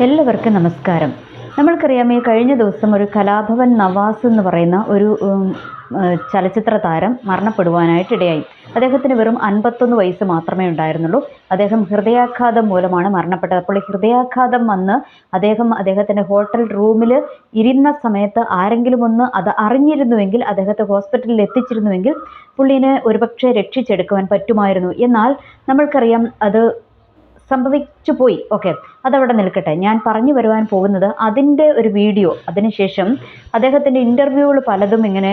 എല്ലാവർക്കും നമസ്കാരം. നമ്മൾക്കറിയാം ഈ കഴിഞ്ഞ ദിവസം ഒരു കലാഭവൻ നവാസ് എന്ന് പറയുന്ന ഒരു ചലച്ചിത്ര താരം മരണപ്പെടുവാനായിട്ടിടയായി. അദ്ദേഹത്തിന് വെറും അൻപത്തൊന്ന് വയസ്സ് മാത്രമേ ഉണ്ടായിരുന്നുള്ളൂ. അദ്ദേഹം ഹൃദയാഘാതം മൂലമാണ് മരണപ്പെട്ടത്. അപ്പോൾ ഹൃദയാഘാതം വന്ന് അദ്ദേഹം അദ്ദേഹത്തിന്റെ ഹോട്ടൽ റൂമിൽ ഇരുന്ന സമയത്ത് ആരെങ്കിലും ഒന്ന് അത് അറിഞ്ഞിരുന്നുവെങ്കിൽ അദ്ദേഹത്തെ ഹോസ്പിറ്റലിൽ എത്തിച്ചിരുന്നുവെങ്കിൽ പുള്ളിനെ ഒരുപക്ഷെ രക്ഷിച്ചെടുക്കുവാൻ പറ്റുമായിരുന്നു. എന്നാൽ നമ്മൾക്കറിയാം അത് സംഭവിച്ചു പോയി. ഓക്കെ അതവിടെ നിൽക്കട്ടെ. ഞാൻ പറഞ്ഞു വരുവാൻ പോകുന്നത് അതിന്റെ ഒരു വീഡിയോ അതിനുശേഷം അദ്ദേഹത്തിന്റെ ഇന്റർവ്യൂകൾ പലതും ഇങ്ങനെ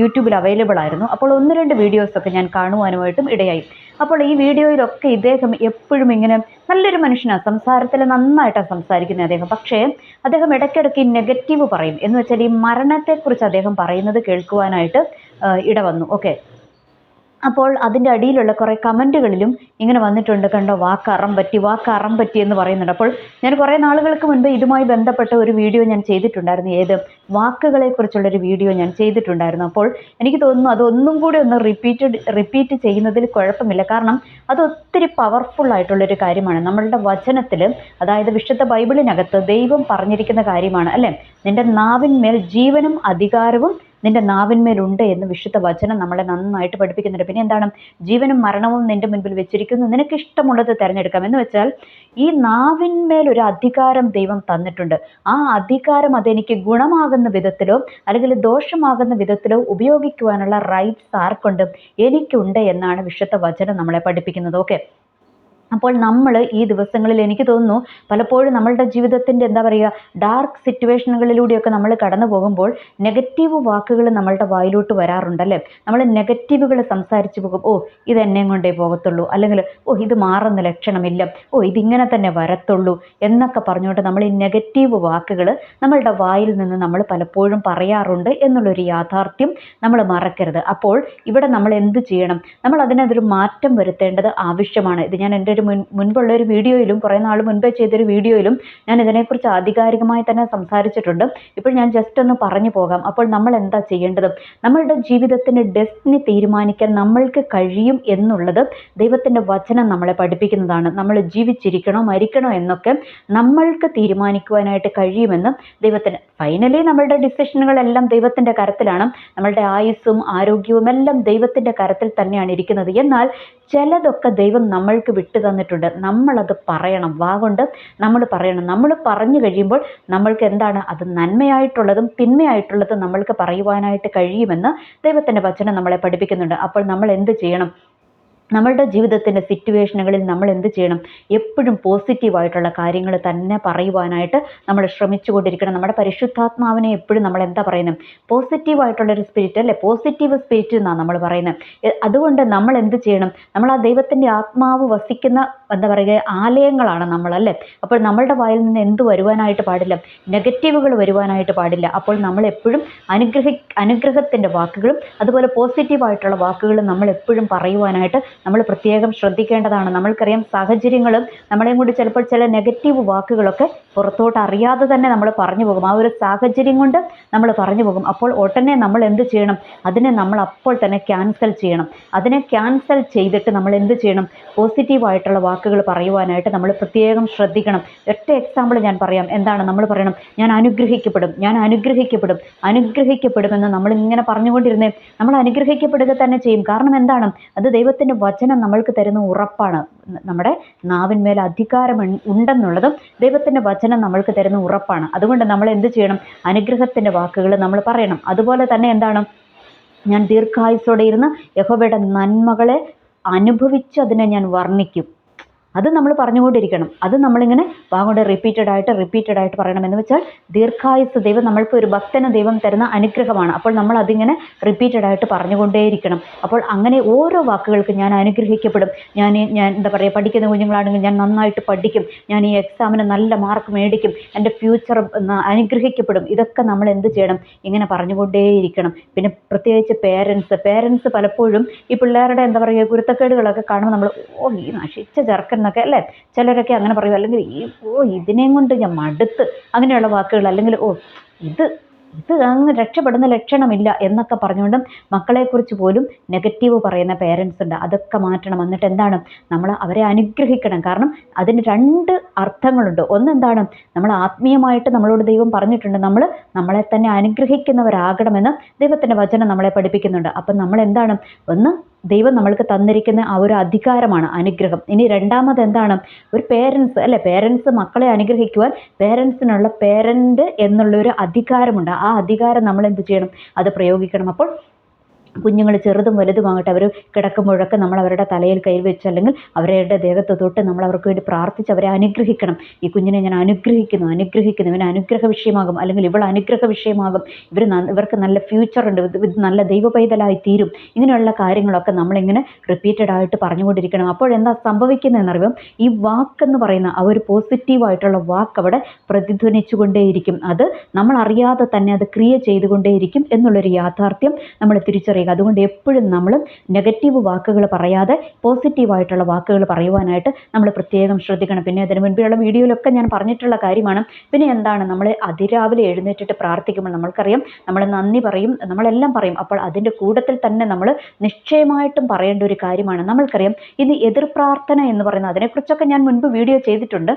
യൂട്യൂബിൽ അവൈലബിൾ ആയിരുന്നു. അപ്പോൾ ഒന്ന് രണ്ട് വീഡിയോസൊക്കെ ഞാൻ കാണുവാനുമായിട്ടും ഇടയായി. അപ്പോൾ ഈ വീഡിയോയിലൊക്കെ ഇദ്ദേഹം എപ്പോഴും ഇങ്ങനെ നല്ലൊരു മനുഷ്യനാണ് സംസാരത്തിൽ നന്നായിട്ടാണ് സംസാരിക്കുന്നത് അദ്ദേഹം. പക്ഷേ അദ്ദേഹം ഇടയ്ക്കിടയ്ക്ക് നെഗറ്റീവ് പറയും. എന്ന് വെച്ചാൽ ഈ മരണത്തെക്കുറിച്ച് അദ്ദേഹം പറയുന്നത് കേൾക്കുവാനായിട്ട് ഇട ഇടവന്നു. ഓക്കെ അപ്പോൾ അതിന്റെ അടിയിലുള്ള കുറേ കമന്റുകളിലും ഇങ്ങനെ വന്നിട്ടുണ്ട് കണ്ടോ വാക്ക് അറം പറ്റി വാക്ക് അറം പറ്റി എന്ന് പറയുന്നുണ്ട്. അപ്പോൾ ഞാൻ കുറേ നാളുകൾക്ക് മുൻപ് ഇതുമായി ബന്ധപ്പെട്ട ഒരു വീഡിയോ ഞാൻ ചെയ്തിട്ടുണ്ടായിരുന്നു. ഏത്? വാക്കുകളെക്കുറിച്ചുള്ളൊരു വീഡിയോ ഞാൻ ചെയ്തിട്ടുണ്ടായിരുന്നു. അപ്പോൾ എനിക്ക് തോന്നുന്നു അതൊന്നും കൂടി ഒന്ന് റിപ്പീറ്റഡ് റിപ്പീറ്റ് ചെയ്യുന്നതിൽ കുഴപ്പമില്ല. കാരണം അത് ഒത്തിരി പവർഫുൾ ആയിട്ടുള്ളൊരു കാര്യമാണ്. നമ്മളുടെ വചനത്തിൽ അതായത് വിശുദ്ധ ബൈബിളിനകത്ത് ദൈവം പറഞ്ഞിരിക്കുന്ന കാര്യമാണ് അല്ലേ? നിന്റെ നാവിന്മേൽ ജീവനും അധികാരവും നിന്റെ നാവിന്മേലുണ്ട് എന്ന് വിശുദ്ധ വചനം നമ്മളെ നന്നായിട്ട് പഠിപ്പിക്കുന്നുണ്ട്. പിന്നെ എന്താണ്? ജീവനും മരണവും നിന്റെ മുൻപിൽ വെച്ചിരിക്കുന്നു. നിനക്ക് ഇഷ്ടമുള്ളത് തിരഞ്ഞെടുക്കാം. എന്ന് വെച്ചാൽ ഈ നാവിന്മേൽ ഒരു അധികാരം ദൈവം തന്നിട്ടുണ്ട്. ആ അധികാരം അതെനിക്ക് ഗുണമാകുന്ന വിധത്തിലോ അല്ലെങ്കിൽ ദോഷമാകുന്ന വിധത്തിലോ ഉപയോഗിക്കുവാനുള്ള റൈറ്റ്സ് ആർക്കുണ്ട്? എനിക്കുണ്ട് എന്നാണ് വിശുദ്ധ വചനം നമ്മളെ പഠിപ്പിക്കുന്നത്. ഓക്കെ അപ്പോൾ നമ്മൾ ഈ ദിവസങ്ങളിൽ എനിക്ക് തോന്നുന്നു പലപ്പോഴും നമ്മളുടെ ജീവിതത്തിന്റെ എന്താ പറയുക ഡാർക്ക് സിറ്റുവേഷനുകളിലൂടെയൊക്കെ നമ്മൾ കടന്നു പോകുമ്പോൾ നെഗറ്റീവ് വാക്കുകൾ നമ്മളുടെ വായിലോട്ട് വരാറുണ്ടല്ലേ? നമ്മൾ നെഗറ്റീവുകൾ സംസാരിച്ച് പോകും ഓ ഇത് എന്നെയും കൊണ്ടേ പോകത്തുള്ളൂ അല്ലെങ്കിൽ ഓ ഇത് മാറുന്ന ലക്ഷണമില്ല ഓ ഇതിങ്ങനെ തന്നെ വരത്തുള്ളൂ എന്നൊക്കെ പറഞ്ഞുകൊണ്ട് നമ്മൾ ഈ നെഗറ്റീവ് വാക്കുകൾ നമ്മളുടെ വായിൽ നിന്ന് നമ്മൾ പലപ്പോഴും പറയാറുണ്ട് എന്നുള്ളൊരു യാഥാർത്ഥ്യം നമ്മൾ മറക്കരുത്. അപ്പോൾ ഇവിടെ നമ്മൾ എന്ത് ചെയ്യണം? നമ്മൾ അതിനൊരു മാറ്റം വരുത്തേണ്ടത് ആവശ്യമാണ്. ഇത് ഞാൻ എന്റെ ഒരു മുൻ മുൻപുള്ള ഒരു വീഡിയോയിലും കുറേ നാൾ മുൻപേ ചെയ്തൊരു വീഡിയോയിലും ഞാൻ ഇതിനെക്കുറിച്ച് ആധികാരികമായി തന്നെ സംസാരിച്ചിട്ടുണ്ട്. ഇപ്പോൾ ഞാൻ ജസ്റ്റ് ഒന്ന് പറഞ്ഞു പോകാം. അപ്പോൾ നമ്മൾ എന്താ ചെയ്യേണ്ടത്? നമ്മളുടെ ജീവിതത്തിന്റെ ഡെസ്റ്റിനി തീരുമാനിക്കാൻ നമ്മൾക്ക് കഴിയും എന്നുള്ളത് ദൈവത്തിന്റെ വചനം നമ്മളെ പഠിപ്പിക്കുന്നതാണ്. നമ്മൾ ജീവിച്ചിരിക്കണോ മരിക്കണോ എന്നൊക്കെ നമ്മൾക്ക് തീരുമാനിക്കുവാനായിട്ട് കഴിയുമെന്ന് ദൈവത്തിന് ഫൈനലി നമ്മളുടെ ഡിസിഷനുകളെല്ലാം ദൈവത്തിന്റെ കരത്തിലാണ്. നമ്മളുടെ ആയുസ്സും ആരോഗ്യവും എല്ലാം ദൈവത്തിന്റെ കരത്തിൽ തന്നെയാണ് ഇരിക്കുന്നത്. എന്നാൽ ചിലതൊക്കെ ദൈവം നമ്മൾക്ക് വിട്ടു തന്നിട്ടുണ്ട്. നമ്മളത് പറയണം. വാ കൊണ്ട് നമ്മൾ പറയണം. നമ്മൾ പറഞ്ഞു കഴിയുമ്പോൾ നമ്മൾക്ക് എന്താണ്? അത് നന്മയായിട്ടുള്ളതും തിന്മയായിട്ടുള്ളതും നമ്മൾക്ക് പറയുവാനായിട്ട് കഴിയുമെന്ന് ദൈവത്തിന്റെ വചനം നമ്മളെ പഠിപ്പിക്കുന്നുണ്ട്. അപ്പോൾ നമ്മൾ എന്ത് ചെയ്യണം? നമ്മളുടെ ജീവിതത്തിന്റെ സിറ്റുവേഷനുകളിൽ നമ്മൾ എന്ത് ചെയ്യണം? എപ്പോഴും പോസിറ്റീവായിട്ടുള്ള കാര്യങ്ങൾ തന്നെ പറയുവാനായിട്ട് നമ്മൾ ശ്രമിച്ചു കൊണ്ടിരിക്കണം നമ്മുടെ പരിശുദ്ധാത്മാവിനെ എപ്പോഴും നമ്മൾ എന്താ പറയുന്നത്? പോസിറ്റീവായിട്ടുള്ളൊരു സ്പിരിറ്റ് അല്ലേ? പോസിറ്റീവ് സ്പിരിറ്റ് എന്നാണ് നമ്മൾ പറയുന്നത്. അതുകൊണ്ട് നമ്മൾ എന്ത് ചെയ്യണം? നമ്മൾ ആ ദൈവത്തിന്റെ ആത്മാവ് വസിക്കുന്ന എന്താ പറയുക ആലയങ്ങളാണ് നമ്മളല്ലേ? അപ്പോൾ നമ്മളുടെ വായിൽ നിന്ന് എന്ത് വരുവാനായിട്ട് പാടില്ല? നെഗറ്റീവുകൾ വരുവാനായിട്ട് പാടില്ല. അപ്പോൾ നമ്മൾ എപ്പോഴും അനുഗ്രഹി അനുഗ്രഹത്തിന്റെ വാക്കുകളും അതുപോലെ പോസിറ്റീവായിട്ടുള്ള വാക്കുകളും നമ്മൾ എപ്പോഴും പറയുവാനായിട്ട് നമ്മൾ പ്രത്യേകം ശ്രദ്ധിക്കേണ്ടതാണ്. നമ്മൾക്കറിയാം സാഹചര്യങ്ങളും നമ്മളെയും കൂടി ചിലപ്പോൾ ചില നെഗറ്റീവ് വാക്കുകളൊക്കെ പുറത്തോട്ട് അറിയാതെ തന്നെ നമ്മൾ പറഞ്ഞു പോകും. ആ ഒരു സാഹചര്യം കൊണ്ട് നമ്മൾ പറഞ്ഞു പോകും. അപ്പോൾ ഉടനെ നമ്മൾ എന്ത് ചെയ്യണം? അതിനെ നമ്മൾ അപ്പോൾ തന്നെ ക്യാൻസൽ ചെയ്യണം. അതിനെ ക്യാൻസൽ ചെയ്തിട്ട് നമ്മൾ എന്ത് ചെയ്യണം? പോസിറ്റീവായിട്ടുള്ള വാക്കുകൾ പറയുവാനായിട്ട് നമ്മൾ പ്രത്യേകം ശ്രദ്ധിക്കണം. ഒറ്റ എക്സാമ്പിൾ ഞാൻ പറയാം. എന്താണ്? നമ്മൾ പറയണം ഞാൻ അനുഗ്രഹിക്കപ്പെടും ഞാൻ അനുഗ്രഹിക്കപ്പെടും അനുഗ്രഹിക്കപ്പെടുമെന്ന് നമ്മൾ ഇങ്ങനെ പറഞ്ഞുകൊണ്ടിരുന്നേ. നമ്മൾ അനുഗ്രഹിക്കപ്പെടുക തന്നെ ചെയ്യും. കാരണം എന്താണ്? അത് ദൈവത്തിന്റെ വചനം നമ്മൾക്ക് തരുന്ന ഉറപ്പാണ്. നമ്മുടെ നാവിന്മേൽ അധികാരം ഉണ്ടെന്നുള്ളതും ദൈവത്തിന്റെ വചനം നമ്മൾക്ക് തരുന്ന ഉറപ്പാണ്. അതുകൊണ്ട് നമ്മൾ എന്ത് ചെയ്യണം? അനുഗ്രഹത്തിന്റെ വാക്കുകൾ നമ്മൾ പറയണം. അതുപോലെ തന്നെ എന്താണ്? ഞാൻ ദീർഘായുസോടെ ഇരുന്ന് യഹോബയുടെ നന്മകളെ അനുഭവിച്ച് അതിനെ ഞാൻ വർണിക്കും. അത് നമ്മൾ പറഞ്ഞുകൊണ്ടിരിക്കണം. അത് നമ്മളിങ്ങനെ വാങ്ങോട്ട് റിപ്പീറ്റഡ് ആയിട്ട് റിപ്പീറ്റഡ് ആയിട്ട് പറയണം എന്ന് വെച്ചാൽ ദീർഘായുസ് ദൈവം നമ്മൾക്ക് ഒരു ഭക്തന് ദൈവം തരുന്ന അനുഗ്രഹമാണ്. അപ്പോൾ നമ്മൾ അതിങ്ങനെ റിപ്പീറ്റഡ് ആയിട്ട് പറഞ്ഞുകൊണ്ടേയിരിക്കണം. അപ്പോൾ അങ്ങനെ ഓരോ വാക്കുകൾക്ക് ഞാൻ അനുഗ്രഹിക്കപ്പെടും. ഞാൻ ഞാൻ എന്താ പറയുക പഠിക്കുന്ന കുഞ്ഞുങ്ങളാണെങ്കിൽ ഞാൻ നന്നായിട്ട് പഠിക്കും. ഞാൻ ഈ എക്സാമിന് നല്ല മാർക്ക് മേടിക്കും. എന്റെ ഫ്യൂച്ചർ അനുഗ്രഹിക്കപ്പെടും. ഇതൊക്കെ നമ്മൾ എന്ത് ചെയ്യണം? ഇങ്ങനെ പറഞ്ഞുകൊണ്ടേയിരിക്കണം. പിന്നെ പ്രത്യേകിച്ച് പേരൻസ് പേരൻസ് പലപ്പോഴും ഈ പിള്ളേരുടെ എന്താ പറയുക കുരുത്തക്കേടുകളൊക്കെ കാണുമ്പോൾ നമ്മൾ ഓ ഈ നശിച്ച ചെറുക്കൻ എന്നൊക്കെ അല്ലേ? ചിലരൊക്കെ അങ്ങനെ പറയും. അല്ലെങ്കിൽ ഈ ഓ ഇതിനെയും കൊണ്ട് ഞാൻ മടുത്ത് അങ്ങനെയുള്ള വാക്കുകൾ. അല്ലെങ്കിൽ ഓ ഇത് ഇത് അങ്ങ് രക്ഷപ്പെടുന്ന ലക്ഷണമില്ല എന്നൊക്കെ പറഞ്ഞുകൊണ്ടും മക്കളെക്കുറിച്ച് പോലും നെഗറ്റീവ് പറയുന്ന പേരൻസ് ഉണ്ട്. അതൊക്കെ മാറ്റണം. എന്നിട്ട് എന്താണ്? നമ്മൾ അവരെ അനുഗ്രഹിക്കണം. കാരണം അതിന് രണ്ട് അർത്ഥങ്ങളുണ്ട്. ഒന്നെന്താണ്? നമ്മൾ ആത്മീയമായിട്ട് നമ്മളോട് ദൈവം പറഞ്ഞിട്ടുണ്ട്. നമ്മൾ നമ്മളെ തന്നെ അനുഗ്രഹിക്കുന്നവരാകണമെന്ന് ദൈവത്തിന്റെ വചനം നമ്മളെ പഠിപ്പിക്കുന്നുണ്ട്. അപ്പം നമ്മൾ എന്താണ്? ഒന്ന് ദൈവം നമ്മൾക്ക് തന്നിരിക്കുന്ന ആ ഒരു അധികാരമാണ് അനുഗ്രഹം. ഇനി രണ്ടാമത് എന്താണ്? ഒരു പേരൻസ് അല്ലെ? പേരൻസ് മക്കളെ അനുഗ്രഹിക്കുവാൻ പേരൻസിനുള്ള പേരന്റ് എന്നുള്ളൊരു അധികാരമുണ്ട്. ആ അധികാരം നമ്മൾ എന്ത് ചെയ്യണം? അത് പ്രയോഗിക്കണം. അപ്പോൾ കുഞ്ഞുങ്ങൾ ചെറുതും വലുതുമാകട്ടെ അവർ കിടക്കുമ്പോഴൊക്കെ നമ്മൾ അവരുടെ തലയിൽ കൈ വെച്ച് അല്ലെങ്കിൽ അവരുടെ ദേഹത്ത് തൊട്ട് നമ്മൾ അവർക്ക് വേണ്ടി പ്രാർത്ഥിച്ച് അവരെ അനുഗ്രഹിക്കണം. ഈ കുഞ്ഞിനെ ഞാൻ അനുഗ്രഹിക്കുന്നു അനുഗ്രഹിക്കുന്നു ഇവന് അനുഗ്രഹ വിഷയമാകും അല്ലെങ്കിൽ ഇവൾ അനുഗ്രഹ വിഷയമാകും. ഇവർ ഇവർക്ക് നല്ല ഫ്യൂച്ചർ ഉണ്ട് ഇത് നല്ല ദൈവ പൈതലായി തീരും. ഇങ്ങനെയുള്ള കാര്യങ്ങളൊക്കെ നമ്മളിങ്ങനെ റിപ്പീറ്റഡ് ആയിട്ട് പറഞ്ഞുകൊണ്ടിരിക്കണം. അപ്പോഴെന്താ സംഭവിക്കുന്നതെന്നറിയാം ഈ വാക്കെന്ന് പറയുന്ന ആ ഒരു പോസിറ്റീവായിട്ടുള്ള വാക്ക് അവിടെ പ്രതിധ്വനിച്ചുകൊണ്ടേയിരിക്കും. അത് നമ്മൾ അറിയാതെ തന്നെ അത് ക്രിയ ചെയ്തുകൊണ്ടേയിരിക്കും എന്നുള്ളൊരു യാഥാർത്ഥ്യം നമ്മൾ തിരിച്ചറിയുക അതുകൊണ്ട് എപ്പോഴും നമ്മൾ നെഗറ്റീവ് വാക്കുകൾ പറയാതെ പോസിറ്റീവായിട്ടുള്ള വാക്കുകൾ പറയുവാനായിട്ട് നമ്മൾ പ്രത്യേകം ശ്രദ്ധിക്കണം. പിന്നെ അതിന് മുൻപിലുള്ള വീഡിയോയിലൊക്കെ ഞാൻ പറഞ്ഞിട്ടുള്ള കാര്യമാണ്. പിന്നെ എന്താണ്? നമ്മൾ അതിരാവിലെ എഴുന്നേറ്റിട്ട് പ്രാർത്ഥിക്കുമ്പോൾ നമ്മൾക്കറിയാം നമ്മൾ നന്ദി പറയും നമ്മളെല്ലാം പറയും. അപ്പോൾ അതിന്റെ കൂട്ടത്തിൽ തന്നെ നമ്മൾ നിശ്ചയമായിട്ടും പറയേണ്ട ഒരു കാര്യമാണ്. നമ്മൾക്കറിയാം ഇനി എതിർ പ്രാർത്ഥന എന്ന് പറയുന്നത് അതിനെക്കുറിച്ചൊക്കെ ഞാൻ മുൻപ് വീഡിയോ ചെയ്തിട്ടുണ്ട്.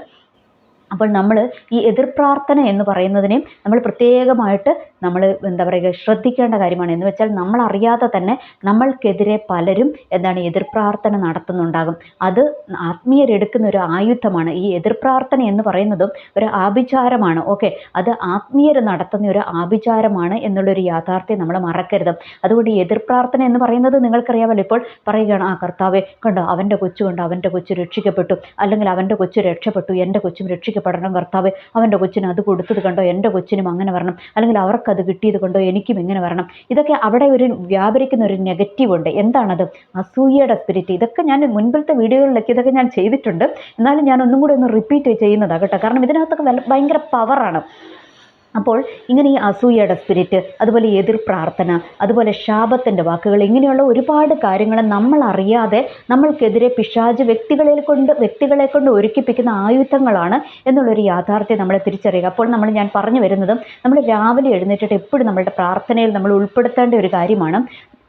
അപ്പോൾ നമ്മൾ ഈ എതിർ പ്രാർത്ഥന എന്ന് പറയുന്നതിനെയും നമ്മൾ പ്രത്യേകമായിട്ട് നമ്മൾ എന്താ പറയുക ശ്രദ്ധിക്കേണ്ട കാര്യമാണ്. എന്ന് വെച്ചാൽ നമ്മൾ അറിയാതെ തന്നെ നമ്മൾക്കെതിരെ പലരും എന്താണ് എതിർ പ്രാർത്ഥന നടത്തുന്നുണ്ടാകും. അത് ആത്മീയരെടുക്കുന്ന ഒരു ആയുധമാണ്. ഈ എതിർ പ്രാർത്ഥന എന്ന് പറയുന്നതും ഒരു ആഭിചാരമാണ്. ഓക്കെ? അത് ആത്മീയർ നടത്തുന്ന ഒരു ആഭിചാരമാണ് എന്നുള്ളൊരു യാഥാർത്ഥ്യം നമ്മൾ മറക്കരുത്. അതുകൊണ്ട് എതിർ പ്രാർത്ഥന എന്ന് പറയുന്നത് നിങ്ങൾക്കറിയാമല്ലോ ഇപ്പോൾ പറയുകയാണ് ആ കർത്താവെ കണ്ടോ അവന്റെ കൊച്ചു കണ്ടോ അവന്റെ കൊച്ചു രക്ഷിക്കപ്പെട്ടു. അല്ലെങ്കിൽ അവന്റെ കൊച്ചു രക്ഷപ്പെട്ടു എന്റെ കൊച്ചും രക്ഷിക്കപ്പെടണം കർത്താവ് അവന്റെ കൊച്ചിന് അത് കൊടുത്തത് കണ്ടോ? എന്റെ കൊച്ചിനും അങ്ങനെ വരണം. അല്ലെങ്കിൽ അവർക്കത് കിട്ടിയത് കൊണ്ടോ? എനിക്കും ഇങ്ങനെ വരണം. ഇതൊക്കെ അവിടെ ഒരു വ്യാപരിക്കുന്ന ഒരു നെഗറ്റീവ് ഉണ്ട്. എന്താണത്? അസൂയയുടെ സ്പിരിറ്റ് ഇതൊക്കെ ഞാൻ മുൻപിലത്തെ വീഡിയോകളിലൊക്കെ ഇതൊക്കെ ഞാൻ ചെയ്തിട്ടുണ്ട്. എന്നാലും ഞാൻ ഒന്നും കൂടി ഒന്ന് റിപ്പീറ്റ് ചെയ്യുന്നതാണ് കേട്ടോ. കാരണം ഇതിനകത്തൊക്കെ ഭയങ്കര പവറാണ് അപ്പോൾ ഇങ്ങനെ ഈ അസൂയയുടെ സ്പിരിറ്റ് അതുപോലെ എതിർ പ്രാർത്ഥന അതുപോലെ ശാപത്തിന്റെ വാക്കുകൾ ഇങ്ങനെയുള്ള ഒരുപാട് കാര്യങ്ങൾ നമ്മൾ അറിയാതെ നമ്മൾക്കെതിരെ പിശാജ് വ്യക്തികളെ കൊണ്ട് വ്യക്തികളെ കൊണ്ട് ഒരുക്കിപ്പിക്കുന്ന ആയുധങ്ങളാണ് എന്നുള്ളൊരു യാഥാർത്ഥ്യം നമ്മൾ തിരിച്ചറിയുക. അപ്പോൾ നമ്മൾ ഞാൻ പറഞ്ഞു വരുന്നതും നമ്മൾ രാവിലെ എഴുന്നേറ്റിട്ട് എപ്പോഴും നമ്മളുടെ പ്രാർത്ഥനയിൽ നമ്മൾ ഉൾപ്പെടുത്തേണ്ട ഒരു കാര്യമാണ്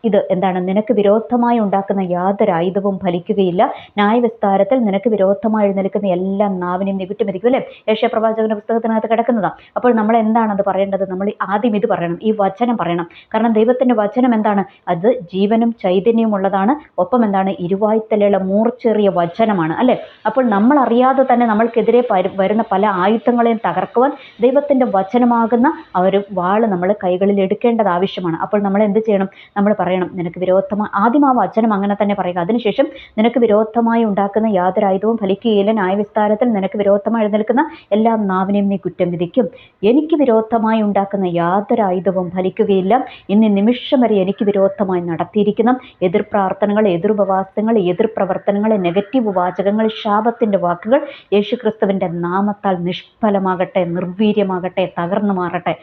ഇത് എന്താണ്? നിനക്ക് വിരോധമായി ഉണ്ടാക്കുന്ന യാതൊരു ആയുധവും ഫലിക്കുകയില്ല. ന്യായവിസ്താരത്തിൽ നിനക്ക് വിരോധമായി എഴുന്നേൽക്കുന്ന എല്ലാ നാവിനെയും നീ അല്ലെ? പ്രവാചകന്റെ പുസ്തകത്തിനകത്ത് കിടക്കുന്നതാണ് അപ്പോൾ നമ്മൾ എന്താണ് അത് പറയേണ്ടത്? നമ്മൾ ആദ്യം ഇത് പറയണം. ഈ വചനം പറയണം. കാരണം ദൈവത്തിന്റെ വചനം എന്താണ്? അത് ജീവനും ചൈതന്യവും ഉള്ളതാണ്. ഒപ്പം എന്താണ്? ഇരുവായ്ത്തലയുള്ള മൂർച്ചേറിയ വചനമാണ് അല്ലേ? അപ്പോൾ നമ്മൾ അറിയാതെ തന്നെ നമ്മൾക്കെതിരെ വരുന്ന പല ആയുധങ്ങളെയും തകർക്കുവാൻ ദൈവത്തിന്റെ വചനമാകുന്ന ആ ഒരു വാൾ നമ്മൾ കൈകളിൽ എടുക്കേണ്ടത് ആവശ്യമാണ്. അപ്പോൾ നമ്മൾ എന്ത് ചെയ്യണം? നമ്മൾ നിനക്ക് വിരോധമായി ആദ്യം ആ വചനം അങ്ങനെ തന്നെ പറയുക. അതിനുശേഷം നിനക്ക് വിരോധമായി ഉണ്ടാക്കുന്ന യാതൊരു ആയുധവും ഫലിക്കുകയില്ല. ന്യായവിസ്താരത്തിൽ നിനക്ക് വിരോധമായി എഴുന്നേൽക്കുന്ന എല്ലാ നാവിനെയും നീ കുറ്റം വിധിക്കും. എനിക്ക് വിരോധമായി ഉണ്ടാക്കുന്ന യാതൊരു ആയുധവും ഫലിക്കുകയില്ല. ഇന്ന് നിമിഷം വരെ എനിക്ക് വിരോധമായി നടത്തിയിരിക്കുന്ന എതിർ പ്രാർത്ഥനകൾ എതിർപവാസങ്ങൾ എതിർ പ്രവർത്തനങ്ങൾ നെഗറ്റീവ് വാചകങ്ങൾ ശാപത്തിന്റെ വാക്കുകൾ യേശുക്രിസ്തുവിന്റെ നാമത്താൽ നിഷ്ഫലമാകട്ടെ നിർവീര്യമാകട്ടെ തകർന്നു മാറട്ടെ.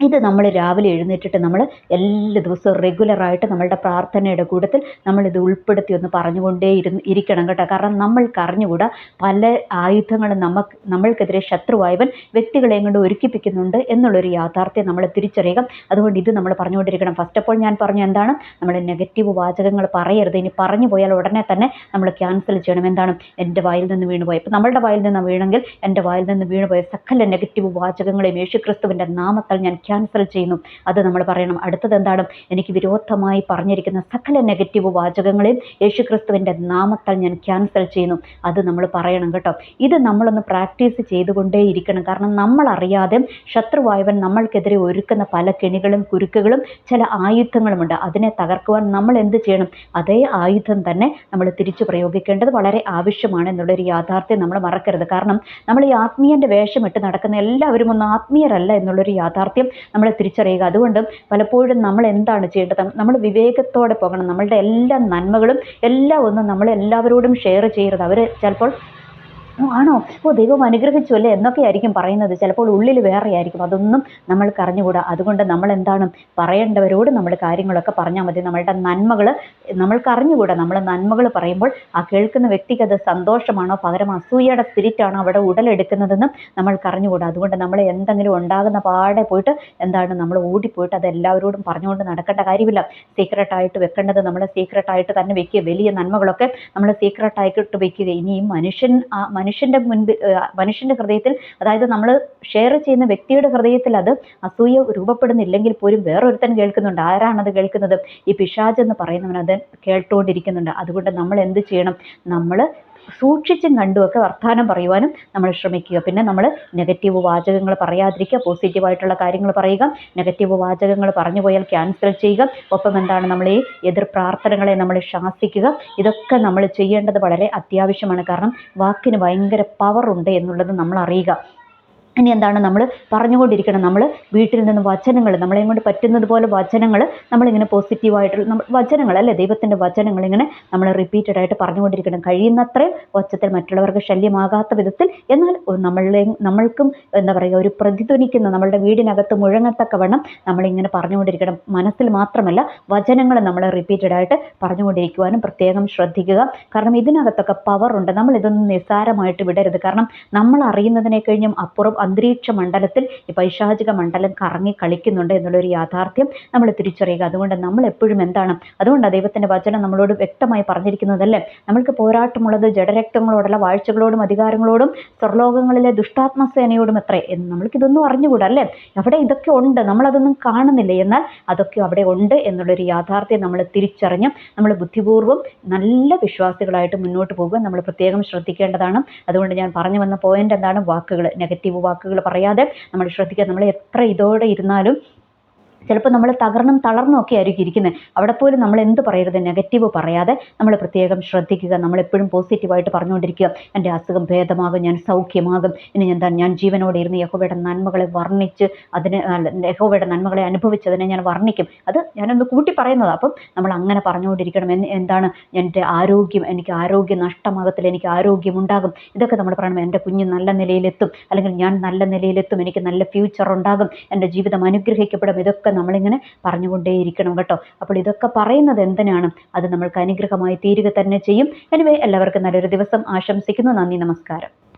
ഇത് നമ്മൾ രാവിലെ എഴുന്നേറ്റിട്ട് നമ്മൾ എല്ലാ ദിവസവും റെഗുലറായിട്ട് നമ്മളുടെ പ്രാർത്ഥനയുടെ കൂട്ടത്തിൽ നമ്മളിത് ഉൾപ്പെടുത്തി ഒന്ന് പറഞ്ഞുകൊണ്ടേ ഇരുന്ന് ഇരിക്കണം കേട്ടോ. കാരണം നമ്മൾക്ക് അറിഞ്ഞുകൂടാ പല ആയുധങ്ങളും നമുക്ക് നമ്മൾക്കെതിരെ ശത്രുവായവൻ വ്യക്തികളെ കൊണ്ട് ഒരുക്കിപ്പിക്കുന്നുണ്ട് എന്നുള്ളൊരു യാഥാർത്ഥ്യം നമ്മൾ തിരിച്ചറിയുക അതുകൊണ്ട് ഇത് നമ്മൾ പറഞ്ഞുകൊണ്ടിരിക്കണം. ഫസ്റ്റ് ഓഫ് ഓൾ ഞാൻ പറഞ്ഞു എന്താണ്? നമ്മൾ നെഗറ്റീവ് വാചകങ്ങൾ പറയരുത്. ഇനി പറഞ്ഞു പോയാൽ ഉടനെ തന്നെ നമ്മൾ ക്യാൻസൽ ചെയ്യണം. എന്താണ്? എന്റെ വായിൽ നിന്ന് വീണുപോയി ഇപ്പം നമ്മളുടെ വായിൽ നിന്ന് വീണെങ്കിൽ എന്റെ വായിൽ നിന്ന് വീണുപോയ സകല നെഗറ്റീവ് വാചകങ്ങളെയും യേശുക്രിസ്തുവിന്റെ നാമത്താൽ ഞാൻ ക്യാൻസൽ ചെയ്യുന്നു. അത് നമ്മൾ പറയണം. അടുത്തത് എന്താണ്? എനിക്ക് വിരോധമായി പറഞ്ഞിരിക്കുന്ന സകല നെഗറ്റീവ് വാചകങ്ങളെയും യേശുക്രിസ്തുവിന്റെ നാമത്താൽ ഞാൻ ക്യാൻസൽ ചെയ്യുന്നു. അത് നമ്മൾ പറയണം കേട്ടോ. ഇത് നമ്മളൊന്ന് പ്രാക്ടീസ് ചെയ്തുകൊണ്ടേ ഇരിക്കണം. കാരണം നമ്മൾ അറിയാതെ ശത്രുവായവൻ നമ്മൾക്കെതിരെ ഒരുക്കുന്ന പല കെണികളും കുരുക്കുകളും ചില ആയുധങ്ങളുമുണ്ട്. അതിനെ തകർക്കുവാൻ നമ്മൾ എന്ത് ചെയ്യണം? അതേ ആയുധം തന്നെ നമ്മൾ തിരിച്ചു പ്രയോഗിക്കേണ്ടത് വളരെ ആവശ്യമാണ് എന്നുള്ളൊരു യാഥാർത്ഥ്യം നമ്മൾ മറക്കരുത്. കാരണം നമ്മൾ ഈ ആത്മീയന്റെ വേഷമിട്ട് നടക്കുന്ന എല്ലാവരും ഒന്നും ആത്മീയരല്ല എന്നുള്ളൊരു യാഥാർത്ഥ്യം നമ്മൾ തിരിച്ചറിയുക. അതുകൊണ്ട് പലപ്പോഴും നമ്മൾ എന്താണ് ചെയ്യേണ്ടത്? നമ്മൾ വിവേകത്തോടെ പോകണം. നമ്മളുടെ എല്ലാ നന്മകളും എല്ലാം ഒന്നും നമ്മൾ എല്ലാവരോടും ഷെയർ ചെയ്യരുത്. അവർ ചിലപ്പോൾ ഓ ആണോ? ഓ ദൈവം അനുഗ്രഹിച്ചു അല്ലേ എന്നൊക്കെ ആയിരിക്കും പറയുന്നത്. ചിലപ്പോൾ ഉള്ളിൽ വേറെ ആയിരിക്കും അതൊന്നും നമ്മൾക്ക് അറിഞ്ഞുകൂടാ. അതുകൊണ്ട് നമ്മൾ എന്താണ് പറയേണ്ടവരോട് നമ്മൾ കാര്യങ്ങളൊക്കെ പറഞ്ഞാൽ മതി. നമ്മളുടെ നന്മകൾ നമ്മൾക്ക് അറിഞ്ഞുകൂടാ. നമ്മൾ നന്മകൾ പറയുമ്പോൾ ആ കേൾക്കുന്ന വ്യക്തിക്ക് അത് സന്തോഷമാണോ പകരം അസൂയയുടെ സ്പിരിറ്റാണോ അവിടെ ഉടലെടുക്കുന്നതെന്നും നമ്മൾക്ക് അറിഞ്ഞുകൂടാ. അതുകൊണ്ട് നമ്മൾ എന്തെങ്കിലും ഉണ്ടാകുന്ന പാടെ പോയിട്ട് എന്താണ് നമ്മൾ ഓടിപ്പോയിട്ട് അത് എല്ലാവരോടും പറഞ്ഞുകൊണ്ട് നടക്കേണ്ട കാര്യമില്ല. സീക്രട്ടായിട്ട് വെക്കേണ്ടത് നമ്മൾ സീക്രട്ടായിട്ട് തന്നെ വെക്കുക. വലിയ നന്മകളൊക്കെ നമ്മൾ സീക്രട്ടായിട്ട് വെക്കുക. ഇനിയും മനുഷ്യൻ ആ മനുഷ്യന്റെ മുൻപിൽ മനുഷ്യന്റെ ഹൃദയത്തിൽ അതായത് നമ്മൾ ഷെയർ ചെയ്യുന്ന വ്യക്തിയുടെ ഹൃദയത്തിൽ അത് അസൂയ രൂപപ്പെടുന്നില്ലെങ്കിൽ പോലും വേറൊരുത്തൻ കേൾക്കുന്നുണ്ട്. ആരാണത് കേൾക്കുന്നത്? ഈ പിശാജ് എന്ന് പറയുന്നവൻ അത് കേട്ടുകൊണ്ടിരിക്കുന്നുണ്ട് അതുകൊണ്ട് നമ്മൾ എന്ത് ചെയ്യണം? നമ്മൾ സൂക്ഷിച്ചും കണ്ടുമൊക്കെ വർത്തമാനം പറയുവാനും നമ്മൾ ശ്രമിക്കുക. പിന്നെ നമ്മൾ നെഗറ്റീവ് വാചകങ്ങൾ പറയാതിരിക്കുക പോസിറ്റീവായിട്ടുള്ള കാര്യങ്ങൾ പറയുക നെഗറ്റീവ് വാചകങ്ങൾ പറഞ്ഞു പോയാൽ ക്യാൻസൽ ചെയ്യുക ഒപ്പം എന്താണ് നമ്മൾ ഈ എതിർ പ്രാർത്ഥനകളെ നമ്മൾ ശാസിക്കുക ഇതൊക്കെ നമ്മൾ ചെയ്യേണ്ടത് വളരെ അത്യാവശ്യമാണ്. കാരണം വാക്കിന് ഭയങ്കര പവറുണ്ട് എന്നുള്ളത് നമ്മൾ അറിയുക. ഇനി എന്താണ് നമ്മൾ പറഞ്ഞുകൊണ്ടിരിക്കണം. നമ്മൾ വീട്ടിൽ നിന്ന് വചനങ്ങൾ നമ്മളെയും കൊണ്ട് പറ്റുന്നത് പോലെ വചനങ്ങൾ നമ്മളിങ്ങനെ പോസിറ്റീവായിട്ടുള്ള നമ്മൾ വചനങ്ങൾ അല്ലേ? ദൈവത്തിന്റെ വചനങ്ങൾ ഇങ്ങനെ നമ്മൾ റിപ്പീറ്റഡ് ആയിട്ട് പറഞ്ഞുകൊണ്ടിരിക്കണം. കഴിയുന്നത്രയും ഒച്ചത്തിൽ മറ്റുള്ളവർക്ക് ശല്യമാകാത്ത വിധത്തിൽ എന്നാൽ നമ്മളെ നമ്മൾക്കും എന്താ പറയുക ഒരു പ്രതിധ്വനിക്കുന്ന നമ്മളുടെ വീടിനകത്ത് മുഴങ്ങത്തക്കവണ്ണം നമ്മളിങ്ങനെ പറഞ്ഞുകൊണ്ടിരിക്കണം. മനസ്സിൽ മാത്രമല്ല വചനങ്ങൾ നമ്മൾ റിപ്പീറ്റഡ് ആയിട്ട് പറഞ്ഞുകൊണ്ടിരിക്കുവാനും പ്രത്യേകം ശ്രദ്ധിക്കുക. കാരണം ഇതിനകത്തൊക്കെ പവറുണ്ട് നമ്മളിതൊന്നും നിസ്സാരമായിട്ട് വിടരുത്. കാരണം നമ്മൾ അറിയുന്നതിനെ കഴിഞ്ഞും അപ്പുറം അന്തരീക്ഷ മണ്ഡലത്തിൽ ഈ പൈശാചിക മണ്ഡലം കറങ്ങി കളിക്കുന്നുണ്ട് എന്നുള്ളൊരു യാഥാർത്ഥ്യം നമ്മൾ തിരിച്ചറിയുക. അതുകൊണ്ട് നമ്മൾ എപ്പോഴും എന്താണ്? അതുകൊണ്ട് ദൈവത്തിന്റെ വചനം നമ്മളോട് വ്യക്തമായി പറഞ്ഞിരിക്കുന്നതല്ലേ? നമ്മൾക്ക് പോരാട്ടമുള്ളത് ജഡരക്തങ്ങളോടുള്ള വാഴ്ചകളോടും അധികാരങ്ങളോടും സ്വർലോകങ്ങളിലെ ദുഷ്ടാത്മസേനയോടും എത്രേ എന്ന് നമ്മൾക്കിതൊന്നും അറിഞ്ഞുകൂടാ അല്ലേ? അവിടെ ഇതൊക്കെ ഉണ്ട്. നമ്മളതൊന്നും കാണുന്നില്ല? എന്നാൽ അതൊക്കെ അവിടെ ഉണ്ട് എന്നുള്ളൊരു യാഥാർത്ഥ്യം നമ്മൾ തിരിച്ചറിഞ്ഞ് നമ്മൾ ബുദ്ധിപൂർവം നല്ല വിശ്വാസികളായിട്ട് മുന്നോട്ട് പോകുക നമ്മൾ പ്രത്യേകം ശ്രദ്ധിക്കേണ്ടതാണ്. അതുകൊണ്ട് ഞാൻ പറഞ്ഞു വന്ന പോയിന്റ് എന്താണ്? വാക്കുകൾ നെഗറ്റീവ് വാക്കുകൾ പറയാതെ നമ്മൾ ശ്രദ്ധിക്കുക. നമ്മൾ എത്ര ഇതോടെ ഇരുന്നാലും ചിലപ്പോൾ നമ്മൾ തകർന്നും തളർന്നും ഒക്കെ ആയിരിക്കും ഇരിക്കുന്നത് അവിടെ പോലും നമ്മൾ എന്ത് പറയരുത്? നെഗറ്റീവ് പറയാതെ നമ്മൾ പ്രത്യേകം ശ്രദ്ധിക്കുക. നമ്മൾ എപ്പോഴും പോസിറ്റീവായിട്ട് പറഞ്ഞുകൊണ്ടിരിക്കുക. എന്റെ അസുഖം ഭേദമാകും ഞാൻ സൗഖ്യമാകും. ഇനി എന്താ ഞാൻ ജീവനോടെ ഇരുന്ന് യഹോവയുടെ നന്മകളെ വർണിച്ച് അതിന് യഹോവയുടെ നന്മകളെ അനുഭവിച്ചതിനെ ഞാൻ വർണിക്കും. അത് ഞാനൊന്ന് കൂട്ടി പറയുന്നത്. അപ്പം നമ്മൾ അങ്ങനെ പറഞ്ഞുകൊണ്ടിരിക്കണം. എന്ന് എന്താണ്? എന്റെ ആരോഗ്യം എനിക്ക് ആരോഗ്യം നഷ്ടമാകത്തില്ല എനിക്ക് ആരോഗ്യം ഉണ്ടാകും. ഇതൊക്കെ നമ്മൾ പറയണം. എന്റെ കുഞ്ഞ് നല്ല നിലയിലെത്തും. അല്ലെങ്കിൽ ഞാൻ നല്ല നിലയിലെത്തും. എനിക്ക് നല്ല ഫ്യൂച്ചർ ഉണ്ടാകും. എന്റെ ജീവിതം അനുഗ്രഹിക്കപ്പെടും. ഇതൊക്കെ നമ്മളിങ്ങനെ പറഞ്ഞുകൊണ്ടേയിരിക്കണം കേട്ടോ. അപ്പോൾ ഇതൊക്കെ പറയുന്നത് എന്തിനാണ്? അത് നമ്മൾക്ക് അനുഗ്രഹമായി തീരുക തന്നെ ചെയ്യും. എനിവേ എല്ലാവർക്കും നല്ലൊരു ദിവസം ആശംസിക്കുന്നു. നന്ദി നമസ്കാരം.